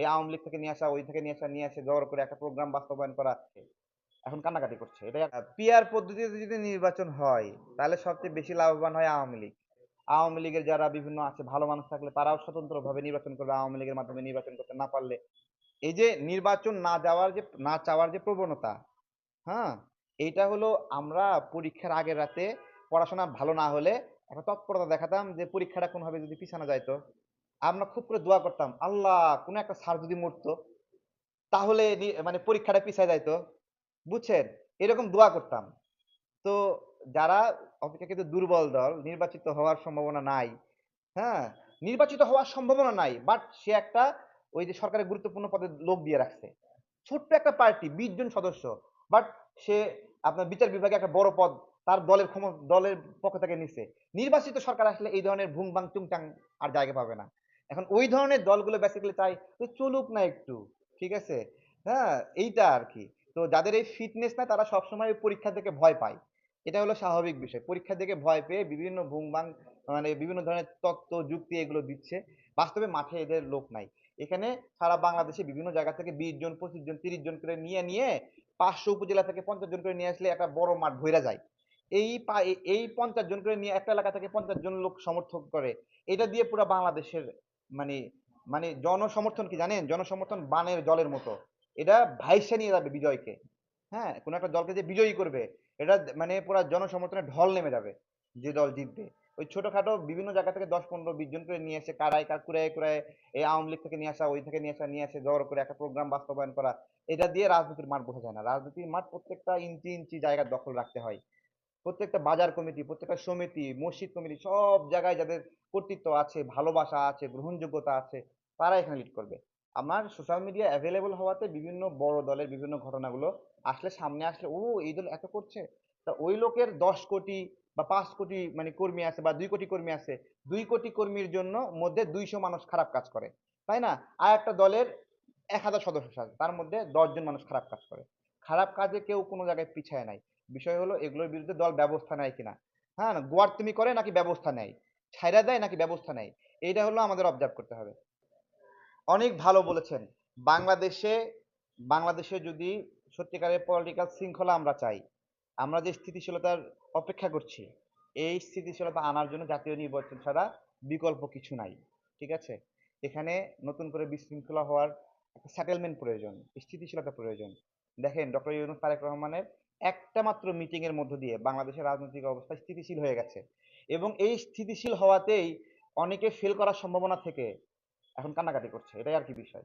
এই আওয়ামী লীগ থেকে নিয়ে আসা, ওই থেকে নিয়ে আসা, নিয়ে আসে জড়ো করে একটা প্রোগ্রাম বাস্তবায়ন করা, এখন কান্নাকাটি করছে। এটা পিয়ার পদ্ধতিতে যদি নির্বাচন হয়, তাহলে সবচেয়ে বেশি লাভবান হয় আওয়ামী লীগ। আওয়ামী লীগের যারা বিভিন্ন আছে, ভালো মানুষ থাকলে তারাও স্বতন্ত্রভাবে নির্বাচন করবে, আওয়ামী লীগের মাধ্যমে নির্বাচন করতে না পারলে। এই যে নির্বাচন না যাওয়ার যে, না চাওয়ার যে প্রবণতা হ্যাঁ এইটা হলো আমরা পরীক্ষার আগের রাতে পড়াশোনা ভালো না হলে একটা তৎপরতা দেখাতাম যে পরীক্ষাটা কোনোভাবে যদি পিছানো যাইতো। আমরা খুব করে দোয়া করতাম, আল্লাহ, কোনো একটা স্যার যদি মরতো, তাহলে মানে পরীক্ষাটা পিছায় যাইতো। বুঝছেন? এরকম দোয়া করতাম। তো যারা অপেক্ষাকৃত দুর্বল দল, নির্বাচিত হওয়ার সম্ভাবনা নাই হ্যাঁ? নির্বাচিত হওয়ার সম্ভাবনা নাই বাট সে একটা ওই যে সরকারের গুরুত্বপূর্ণ পদে লোক দিয়ে রাখছে। ছোট্ট একটা পার্টি, বিশ জন সদস্য বাট সে আপনার বিচার বিভাগে একটা বড় পদ, তার দলের ক্ষম দলের পক্ষ থেকে নিচ্ছে নির্বাচিত সরকার আসলে এই ধরনের ভুং বাং চুংচাং আর জায়গা পাবে না। এখন ওই ধরনের দলগুলো বেসিক্যালি চাই চলুক না একটু, ঠিক আছে? হ্যাঁ এইটা আর কি তো যাদের এই ফিটনেস না তারা সবসময় পরীক্ষা থেকে ভয় পায়। এটা হলো স্বাভাবিক বিষয়। পরীক্ষা থেকে ভয় পেয়ে বিভিন্ন ভুংবাং মানে বিভিন্ন ধরনের তত্ত্ব, যুক্তি এগুলো দিচ্ছে। বাস্তবে মাঠে এদের লোক নাই। এখানে সারা বাংলাদেশে বিভিন্ন জায়গা থেকে বিশ জন, পঁচিশ জন, তিরিশ জন করে নিয়ে নিয়ে পাঁচশো উপজেলা থেকে পঞ্চাশ জন করে নিয়ে আসলে একটা বড় মাঠ ভইরা যায়। এই এই পঞ্চাশ জন করে নিয়ে একটা এলাকা থেকে পঞ্চাশ জন লোক সমর্থন করে। এটা দিয়ে পুরো বাংলাদেশের মানে মানে জনসমর্থন কি জানেন? জনসমর্থন বানের জলের মতো। এটা ভাইসে নিয়ে যাবে বিজয়কে। হ্যাঁ কোন একটা দলকে যে বিজয়ী করবে, এটা মানে পুরো জনসমর্থনে ঢল নেমে যাবে যে দল জিতবে। ওই ছোটখাটো বিভিন্ন জায়গা থেকে দশ পনেরো বিশ জন করে নিয়ে এসে কারায় কার কুড়ায় কুড়ায় এই আওয়ামী লীগ থেকে নিয়ে আসা, ওই থেকে নিয়ে আসা, নিয়ে আসে জড়ো করে একটা প্রোগ্রাম বাস্তবায়ন করা, এটা দিয়ে রাজনীতির মাঠ বোঝা যায় না। রাজনীতির মাঠ প্রত্যেকটা ইঞ্চি ইঞ্চি জায়গা দখল রাখতে হয়। প্রত্যেকটা বাজার কমিটি, প্রত্যেকটা সমিতি, মসজিদ কমিটি, সব জায়গায় যাদের কর্তৃত্ব আছে, ভালোবাসা আছে, গ্রহণযোগ্যতা আছে, তারা এখানে লিড করবে। আমার সোশ্যাল মিডিয়া অ্যাভেলেবল হওয়াতে বিভিন্ন বড় দলের বিভিন্ন ঘটনাগুলো আসলে সামনে আসলে, ও, এই দল এত করছে? তা ওই লোকের দশ কোটি বা পাঁচ কোটি মানে কর্মী আছে বা দুই কোটি কর্মী আছে, দুই কোটি কর্মীর জন্য মধ্যে দুইশো মানুষ খারাপ কাজ করে। তাই না? আর একটা দলের এক হাজার সদস্য আছে, তার মধ্যে দশজন মানুষ খারাপ কাজ করে। খারাপ কাজে কেউ কোনো জায়গায় পিছায় নাই। বিষয় হলো, এগুলোর বিরুদ্ধে দল ব্যবস্থা নেয় কিনা? হ্যাঁ গোয়ার তুমি করে নাকি ব্যবস্থা নেয়? ছাইরা দেয় নাকি ব্যবস্থা নেয়? এইটা হলো আমাদের অবজার্ভ করতে হবে। অনেক ভালো বলেছেন। বাংলাদেশে বাংলাদেশে যদি সত্যিকারের পলিটিক্যাল শৃঙ্খলা আমরা চাই, আমরা যে স্থিতিশীলতার অপেক্ষা করছি, এই স্থিতিশীলতা আনার জন্য জাতীয় নির্বাচন ছাড়া বিকল্প কিছু নাই। ঠিক আছে? এখানে নতুন করে বিশৃঙ্খলা হওয়ার একটা সেটেলমেন্ট প্রয়োজন, স্থিতিশীলতা প্রয়োজন। দেখেন ডক্টর ইউনুস তারেক রহমানের একটা মাত্র মিটিং এর মধ্য দিয়ে বাংলাদেশের রাজনৈতিক অবস্থা স্থিতিশীল হয়ে গেছে। এবং এই স্থিতিশীল হওয়াতেই অনেকে ফেল করার সম্ভাবনা থেকে এখন কান্নাকাটি করছে। এটাই আর কি বিষয়।